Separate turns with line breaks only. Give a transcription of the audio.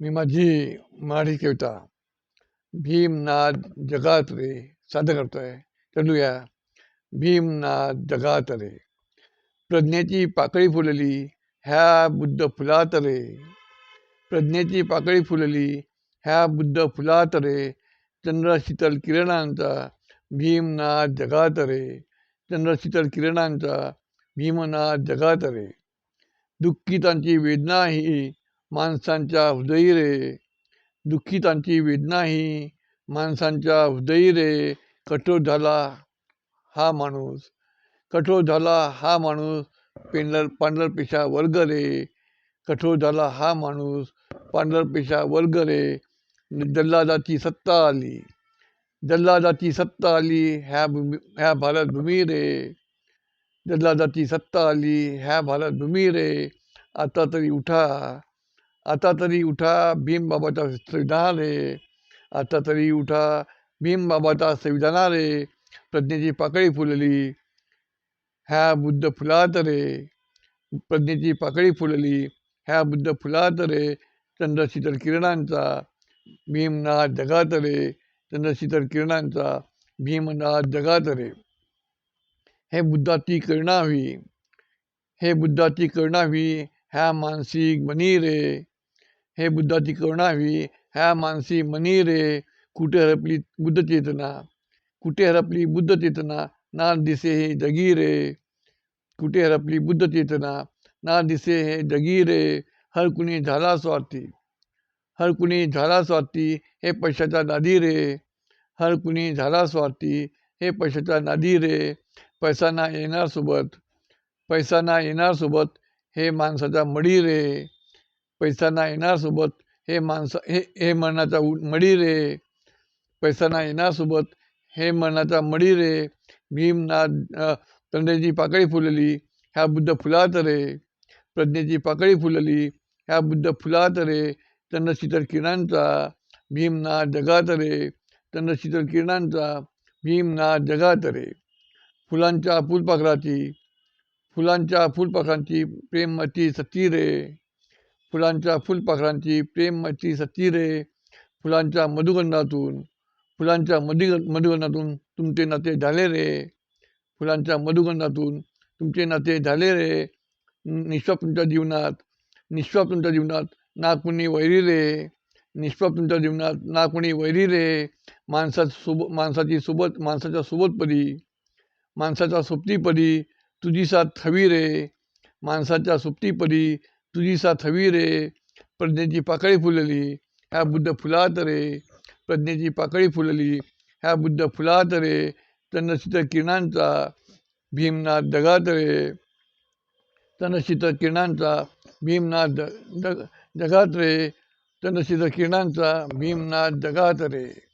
मराठी कविता भीमनाथ जगात रे सादर करतोय चलूया। भीमनाथ जगात रे। प्रज्ञेची पाकळी फुलली, ह्या बुद्ध फुलात रे। प्रज्ञेची पाकळी फुलली, ह्या बुद्ध फुलात रे। चंद्र शीतल किरणांचा भीमनाथ जगात रे। चंद्र शीतल किरणांचा भीमनाथ जगात रे। दुःखितांची वेदना ही माणसांच्या हृदयी रे दुःखितांची वेदना ही माणसांच्या हृदयी रे कठोर झाला हा माणूस. कठोर झाला हा माणूस पेंडर पांढरपेशा वर्ग रे कठोर झाला हा माणूस पांढरपेशा वर्ग रे जल्लादाची सत्ता आली. जल्लादाची सत्ता आली ह्या भूमी, ह्या भारतभूमी रे जल्लादाची सत्ता आली ह्या भारतभूमी रे आता तरी उठा. आता तरी उठा भीम भीमबाबाचा संविधान रे आता तरी उठा भीम भीमबाबाचा संविधान रे प्रज्ञेची पाकळी फुलली. ह्या बुद्ध फुलात रे प्रज्ञेची पाकळी फुलली. ह्या बुद्ध फुलात रे चंद्रशीतल किरणांचा. भीमनाथ जगात रे चंद्रशीतल किरणांचा. भीमनाथ जगात रे हे बुद्धाची करुणा व्ही. हे बुद्धाची करुणा व्ही. ह्या मानसिक मनी रे हे बुद्धाची करुणा व्ही ह्या मानसी मनी रे, कुठे हरपली बुद्ध चेतना? कुठे हरपली बुद्ध चेतना? ना दिसे हे जगी रे. कुठे हरपली बुद्ध चेतना? ना दिसे हे जगी रे. हर कुणी झाला स्वार्थी. हर कुणी झाला स्वार्थी हे पैशाचा नादी रे. हर कुणी झाला स्वार्थी हे पैशाचा नादी रे. पैसा ना येणार सोबत. पैसा ना येणार सोबत हे माणसाचा मडी रे. पैसाना येण्यासोबत येणार सोबत. हे माणसं हे हे मरणाचा मडी रे. पैसाना येण्यासोबत हे मरणाचा मडी रे. भीमनाथ तंड्याची पाकळी फुलली ह्या बुद्ध फुलात रे. प्रज्ञेची पाकळी फुलली ह्या बुद्ध फुलात रे. चंद्रशीतल किरणांचा भीमनाथ जगात रे. चंद्रशीतल किरणांचा भीमनाथ जगात रे. फुलांच्या फुलपाखराची फुलांच्या फुलपाखरांची प्रेममती सती रे. फुलांच्या फुलपाखरांची प्रेममती सतीरे फुलांच्या मधुगंधातून फुलांच्या मधु मधुगंधातून तुमचे नाते झाले रे. फुलांच्या मधुगंधातून तुमचे नाते झाले रे. निष्पाप तुमच्या जीवनात निष्पाप तुमच्या जीवनात ना कुणी वैरी रे. निष्पाप तुमच्या जीवनात ना कुणी वैरी रे. माणसा सोब माणसाची सोबत माणसाच्या सोबतपदी माणसाच्या सोबतीपदी तुझी साथ हवी रे. माणसाच्या सोबतीपदी साथ हवी रे, प्रज्ञेची पाकळी फुलली, ह्या बुद्ध फुलात रे. प्रज्ञेची पाकळी फुलली, ह्या बुद्ध फुलात रे. चंद्रशीतल किरणांचा भीमनाथ जगात रे. चंद्रशीतल किरणांचा भीमनाथ जग जगात रे. चंद्रशीतल किरणांचा भीमनाथ जगात रे.